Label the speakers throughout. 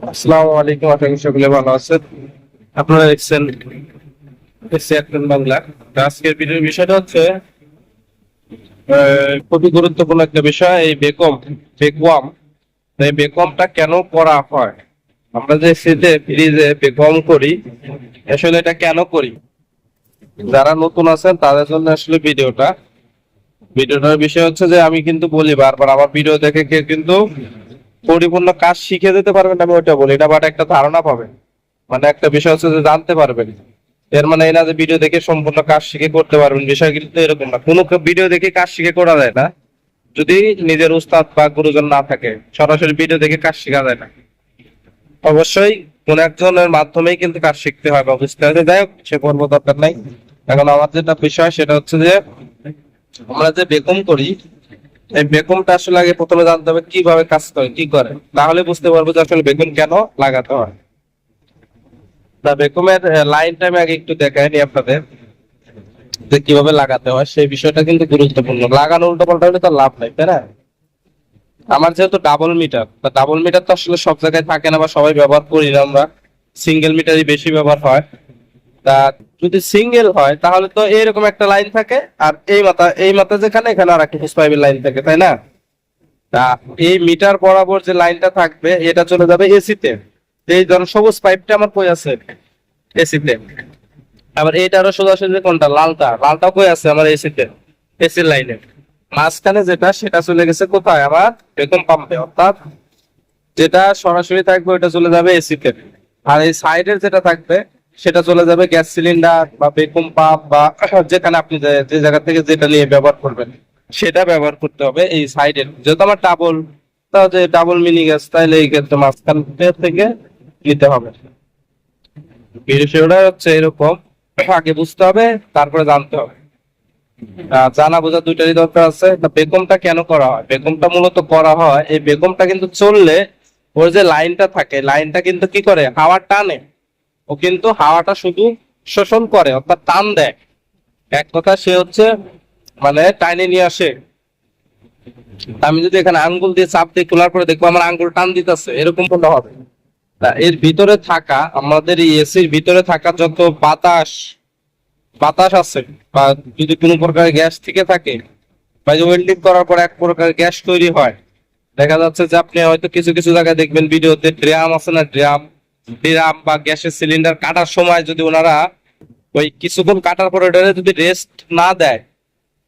Speaker 1: আসসালামু আলাইকুম, আশা করি সকলে ভালো আছেন। আপনারা দেখছেন বাংলা। আজকের ভিডিওর বিষয়টা হচ্ছে খুবই গুরুত্বপূর্ণ একটা বিষয়, এই বেকম বেকওয়াম এই বেকমটা কেন করা হয়? আমরা যে শীতে ফ্রিজে বেকম করি, আসলে এটা কেন করি? যারা নতুন আছেন, তাদের জন্য আসলে ভিডিওটা। ভিডিওটার বিষয় হচ্ছে যে, আমি কিন্তু বলি বারবার, আমার ভিডিও দেখে কেউ কিন্তু পরিপূর্ণ কাজ শিখে যেতে পারবেন, আমি ওইটা বলি। এটা বাট একটা ধারণা পাবেন। মানে একটা বিষয় হচ্ছে যে জানতে পারবেন। এর মানে এই না যে ভিডিও দেখে সম্পূর্ণ কাজ শিখে করতে পারবেন। বিষয় কিন্তু এরকম না। কোনো ভিডিও দেখে কাজ শিখে করা যায় না। যদি নিজের উস্তাদ বা গুরুজন না থাকে, সরাসরি ভিডিও দেখে কাজ শেখা যায় না। অবশ্যই কোন একজনের মাধ্যমেই কিন্তু কাজ শিখতে হয় বা বুঝতে যাই হোক, সে করব, দরকার নাই। এখন আমার যেটা বিষয়, সেটা হচ্ছে যে আমরা যে বেকম করি এই বেকমটা আসলে আগে প্রথমে জানতে হবে কীভাবে কাজ করে, কি করে? তাহলে বুঝতে পারব যে আসলে বেকম কেন লাগাতে হয়। তা আমি আগে একটু আপনাদের, যে কীভাবে লাগাতে হয়, সেই বিষয়টা কিন্তু গুরুত্বপূর্ণ। লাগানো উল্টো পাল্টা হলে লাভ নাই, তাই না? আমার যেহেতু ডাবল মিটার তা ডাবল মিটার তো আসলে সব জায়গায় থাকে না বা সবাই ব্যবহার করি না আমরা। সিঙ্গেল মিটারই বেশি ব্যবহার হয়। তা যদি সিঙ্গেল হয়, তাহলে তো এরকম একটা লাইন থাকে। আর এই মাথা এই মাথা যেখানে, এখানে আর একটা হিস পাইপের লাইন থাকে, তাই না? তা এই মিটার বরাবর যে লাইনটা থাকবে, এটা চলে যাবে এসিতে এই ধরুন সবুজ পাইপটা আমার কই আছে? এসিতে আবার এইটারও সোজাসুজি কোনটা? লালটা। লালটা কই আছে আমার এসিতে এসির লাইনে মাঝখানে যেটা, সেটা চলে গেছে কোথায়? আমার বেকম পাম্পে অর্থাৎ যেটা সরাসরি থাকবে ওটা চলে যাবে এসিতে আর এই সাইডের যেটা থাকবে সেটা চলে যাবে গ্যাস সিলিন্ডার বা বেকুম পাম্প বা যেখানে আপনি যে- জায়গা থেকে যেটা নিয়ে ব্যবহার করবেন, সেটা ব্যবহার করতে হবে এই সাইডের যেহেতু আমার ডাবল তাহলে ডাবল মিনি গ্যাস তাহলে এই ক্ষেত্রে মাঝখান থেকে নিতে হবে। বিষয়টা হচ্ছে এরকম। আগে বুঝতে হবে, তারপরে জানতে হবে। জানা বোঝা দুইটারই দরকার আছে। তা বেকমটা কেন করা হয়? বেকমটা মূলত করা হয়, এই বেকমটা কিন্তু চললে ওর যে লাইনটা থাকে লাইনটা কিন্তু কি করে? হাওয়া টানে। ও কিন্তু হাওয়াটা শুধু শোষণ করে, অর্থাৎ টান দেয়। এক কথা সে হচ্ছে মানে টাইনে নিয়ে আসে। আমি যদি এখানে আঙ্গুল দিয়ে চাপ দিয়ে খোলার পরে দেখব আমার আঙ্গুল টান দিতেছে, এরকম কোনো হবে। এর ভিতরে থাকা, আমাদের এই এসির ভিতরে থাকা যত বাতাস বাতাস আছে, বা যদি কোনো প্রকার গ্যাস থেকে থাকে, বা যে ওয়েল্ডিং করার পর এক প্রকার গ্যাস তৈরি হয়, দেখা যাচ্ছে যে আপনি হয়তো কিছু কিছু জায়গায় দেখবেন, ভিডিওতে ড্রাম আছে না, ড্রাম ড্রাম বা গ্যাসের সিলিন্ডার কাটার সময় যদি ওনারা ওই কিছুক্ষণ কাটার পরে ওটা যদি রেস্ট না দেয়,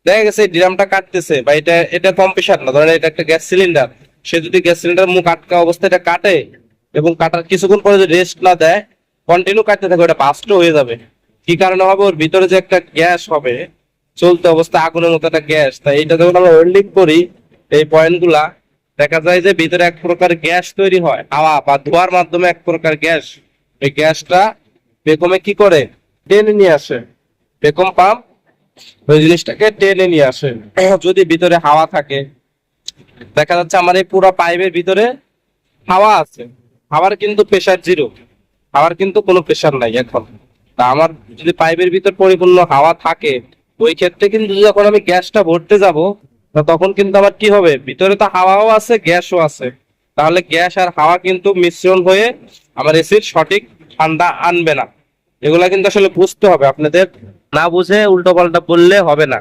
Speaker 1: দেখা গেছে ড্রামটা কাটতেছে বা এটা এটা কম্প্রেসার না, ধরেন এটা একটা গ্যাস সিলিন্ডার, সে যদি গ্যাস সিলিন্ডার মুখ আটকা অবস্থায় এটা কাটে এবং কাটার কিছুক্ষণ পরে যদি রেস্ট না দেয় কন্টিনিউ কাটতে থাকে, ওটা বাস্ট হয়ে যাবে। কি কারণে হবে? ওর ভিতরে যে একটা গ্যাস হবে, চলতে অবস্থা আগুনের মতো একটা গ্যাস, তাই এটা যখন আমরা ওয়েল্ডিং করি, এই পয়েন্টগুলা দেখা যায় যে ভিতরে এক প্রকার গ্যাস তৈরি হয়, হাওয়া বা ধোয়ার মাধ্যমে এক প্রকার গ্যাস। এই গ্যাসটা বেগমে কি করে? টেনে নিয়ে আসে। বেকম পাম্প, ওই জিনিসটাকে টেনে নিয়ে আসে। যদি ভিতরে হাওয়া থাকে, দেখা যাচ্ছে আমার এই পুরো পাইপের ভিতরে হাওয়া আছে। হাওয়ার কিন্তু প্রেশার জিরো হাওয়ার কিন্তু কোনো প্রেশার নাই এখন। তা আমার যদি পাইপের ভিতর পরিপূর্ণ হাওয়া থাকে, ওই ক্ষেত্রে কিন্তু যখন আমি গ্যাসটা ভরতে যাব তখন কিন্তু আবার কি হবে? ভিতরে তো হাওয়াও আছে, গ্যাসও আছে। তাহলে গ্যাস আর হাওয়া কিন্তু মিশ্রণ হয়ে আমার এসির সঠিক ঠান্ডা আনবে না। এগুলা কিন্তু আসলে বুঝতে হবে। আপনাদের না বুঝে উল্টো পাল্টা বললে হবে না।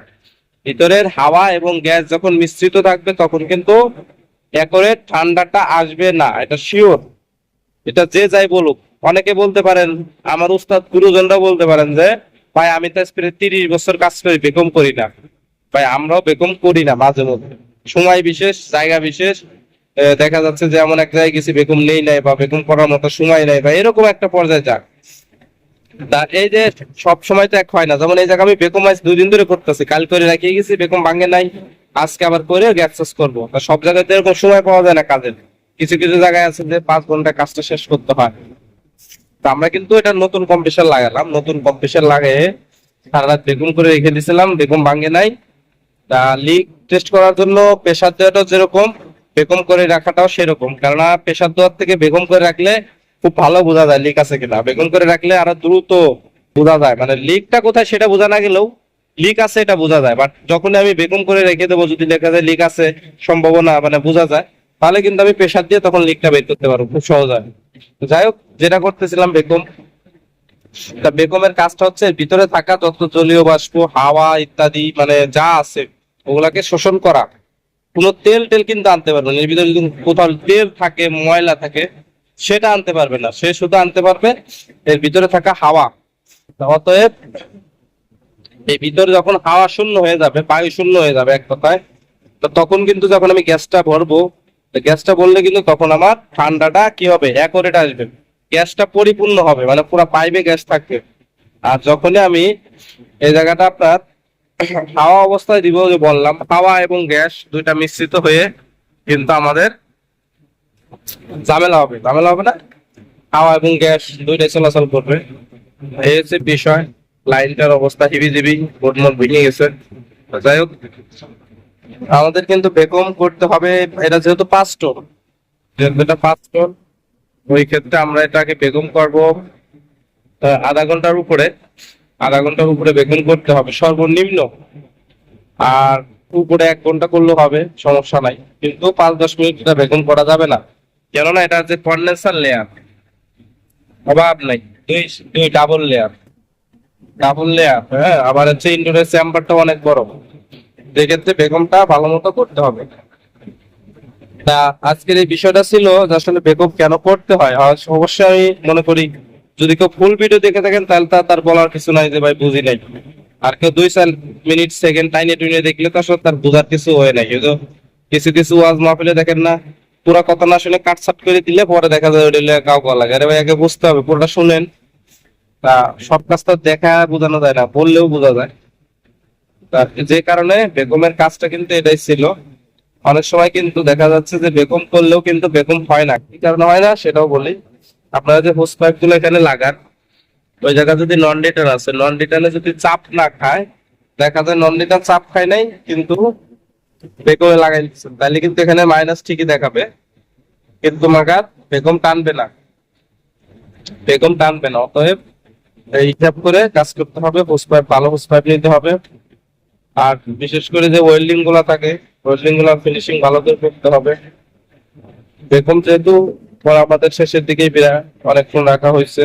Speaker 1: ভিতরের হাওয়া এবং গ্যাস যখন মিশ্রিত থাকবে, তখন কিন্তু একরে ঠান্ডাটা আসবে না। এটা শিওর এটা যে যাই বলুক। অনেকে বলতে পারেন, আমার উস্তাদ গুরুজনরা বলতে পারেন যে, ভাই, আমি তো আজকে তিরিশ বছর কাজ করি, বেগম করি না। ভাই, আমরাও বেকম করি না মাঝে মধ্যে। সময় বিশেষ, জায়গা বিশেষ। দেখা যাচ্ছে যে এমন এক জায়গায় গেছি বেকম নেই নাই বা বেকম করার মতো সময় নাই বা এরকম একটা পর্যায়ে যাক। এই যে সব সময় তো এক হয় না। যেমন এই জায়গা আমি বেকম আজ দুই দিন ধরে করতেছি কাল করে রাখিয়ে গেছি বেকম ভাঙে নাই। আজকে আবার করে গ্যাস করব। সব জায়গায় তো এরকম সময় পাওয়া যায় না কাজের। কিছু কিছু জায়গায় আছে যে পাঁচ ঘণ্টা কাজটা শেষ করতে হয়। তা আমরা কিন্তু এটা নতুন কম্পিউটার লাগালাম। নতুন কম্পিউটার লাগিয়ে সারা রাত বেগুন করে রেখে দিয়েছিলাম বেগুন ভাঙে নাই। তা লিক টেস্ট করার জন্য প্রেশার দেওয়াটা যেরকম, বেগম করে রাখাটাও সেরকম। কেননা প্রেশার দেওয়ার থেকে বেগম করে রাখলে খুব ভালো বোঝা যায় লিক আছে কিনা। বেগম করে রাখলে আরও দ্রুত বোঝা যায়। মানে লিকটা কোথায় সেটা বোঝা না গেলেও লিক আছে এটা বোঝা যায়। বাট যখনই আমি বেগম করে রেখে দেবো, যদি লেখা যায় লিক আছে, সম্ভাবনা মানে বোঝা যায়, তাহলে কিন্তু আমি প্রেশার দিয়ে তখন লিকটা বের করতে পারব। খুব সহজ হয়। যাই হোক, যেটা করতেছিলাম বেগম, তা বেকমের কাজটা হচ্ছে ভিতরে থাকা যত জলীয় বাষ্প, হাওয়া ইত্যাদি মানে যা আছে ওগুলাকে শোষণ করা। কোনো তেল টেল কিন্তু আনতে পারবে না। এর ভিতরে কোথাও তেল থাকে, ময়লা থাকে, সেটা আনতে পারবে না। সে শুধু আনতে পারবে এর ভিতরে থাকা হাওয়া। অতএব এই ভিতরে যখন হাওয়া শূন্য হয়ে যাবে, বায়ু শূন্য হয়ে যাবে এক কথায়, তো তখন কিন্তু যখন আমি গ্যাসটা ভরবো গ্যাসটা বললে কিন্তু তখন আমার ঠান্ডাটা কি হবে? অ্যাকোরেট আসবে। গ্যাসটা পরিপূর্ণ হবে মানে পুরো পাইপে গ্যাস থাকবে। আর যখনই আমি এই জায়গাটা আপনার হাওয়া অবস্থায় দিব যে বললাম হাওয়া এবং গ্যাস দুইটা মিশ্রিত হয়ে কিন্তু আমাদের ঝামেলা হবে। ঝামেলা হবে না? হাওয়া এবং গ্যাস দুইটাই চলাচল করবে। এই হচ্ছে বিষয়। লাইনটার অবস্থা হিবিজিবি বোটমোট ভেঙে গেছে। যাই হোক, আমাদের কিন্তু বেকম করতে হবে, এটা যেহেতু পাঁচ টোন যেহেতু পাঁচ টোন ওই ক্ষেত্রে আমরা এটাকে বেগম করব আধা ঘণ্টার উপরে। আধা ঘণ্টার উপরে বেগুন করতে হবে, সর্বনিম্ন। আর উপরে এক ঘণ্টা করলেও হবে, সমস্যা নাই। কিন্তু পাঁচ দশ মিনিট এটা করা যাবে না। কেননা এটা যে কন্ডেন্সার লেয়ার। অভাব নাই। দুই দুই ডাবল লেয়ার ডাবল লেয়ার হ্যাঁ আবার হচ্ছে ইন্ডোরের চেম্বারটা অনেক বড়। সেক্ষেত্রে বেগমটা ভালো মতো করতে হবে। তা আজকের এই বিষয়টা ছিল আসলে বেগম কেন করতে হয়? অবশ্যই আমি মনে করি যদি কেউ ফুল ভিডিও দেখে থাকেন, তাহলে তার বলার কিছু নাই যে, ভাই, বুঝি নাই। আর কেউ দুই চার মিনিট সেকেন্ড টাইনে টুইনে দেখলে তো আসলে তার বোঝার কিছু হয় নাই। কিন্তু কিছু কিছু ওয়াজ মাহফিলে দেখেন না, পুরা কথা না শুনে কাটছাট করে দিলে পরে দেখা যায় ওইটা কাউ লাগে। আরে ভাই, আগে বুঝতে হবে, পুরোটা শুনেন। তা সব কাজ তো দেখা বোঝানো যায় না, বললেও বোঝা যায়। তা যে কারণে বেগমের কাজটা কিন্তু এটাই ছিল। অনেক সময় কিন্তু দেখা যাচ্ছে যে, বেগম করলেও কিন্তু বেগম হয় না। কি কারণে হয় না, সেটাও বলি। আপনারা যে হোস পাইপগুলো এখানে লাগান, ওই জায়গা যদি নন রিটার্ন আছে নন রিটার্নে যদি চাপ না খায়, দেখা যায় নন ডিটার চাপ খায় নাই, কিন্তু বেগমে লাগাই দিচ্ছে তাহলে কিন্তু এখানে মাইনাস ঠিকই দেখাবে। কিন্তু মাগার, বেগম টানবে না। বেগম টানবে না। অতএব এই হিসাব করে কাজ করতে হবে। হোস পাইপ ভালো হোস পাইপ নিতে হবে। আর বিশেষ করে যে ওয়েল্ডিংগুলা থাকে ওয়েল্ডিংগুলা ফিনিশিং ভালো করে করতে হবে। বেগম যেহেতু আমাদের শেষের দিকেই বিরা অনেকক্ষণ রাখা হয়েছে।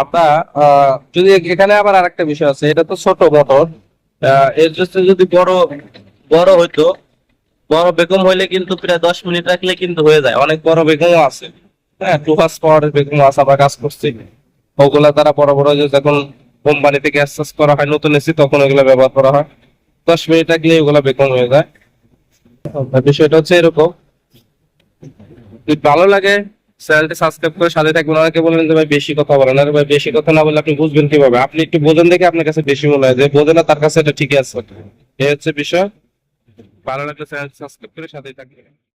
Speaker 1: আমরা যদি এখানে আবার আরেকটা বিষয় আছে, এটা তো ছোট মোটর। এর জন্য যদি বড় বড় হইতো, বড় বেগম হইলে কিন্তু প্রায় দশ মিনিট রাখলে কিন্তু হয়ে যায়। অনেক বড় বেগমও আছে। হ্যাঁ টু ফার্স্ট পাওয়ারের বেগম আছে, আমরা কাজ করছি। ওগুলা তারা বড় বড় যে যখন কোম্পানি থেকে অ্যাক্সেস করা হয়, নতুন এসি, তখন ওগুলা ব্যবহার করা হয়। দশ মিনিট রাখলে ওগুলা বেকম হয়ে যায়। বিষয়টা হচ্ছে এরকম। ভালো লাগে, চ্যানেলটি সাবস্ক্রাইব করে সাথে থাকবেন। অনেকে বলেন যে, ভাই, বেশি কথা বলেন আরে ভাই, বেশি কথা না বলে আপনি বুঝবেন কীভাবে? আপনি একটু বোঝেন দেখে আপনার কাছে বেশি মনে হয় যে বোঝে না, তার কাছে এটা ঠিকই আছে। এই হচ্ছে বিষয়। ভালো লাগলে চ্যানেল সাবস্ক্রাইব করে সাথেই থাকবেন।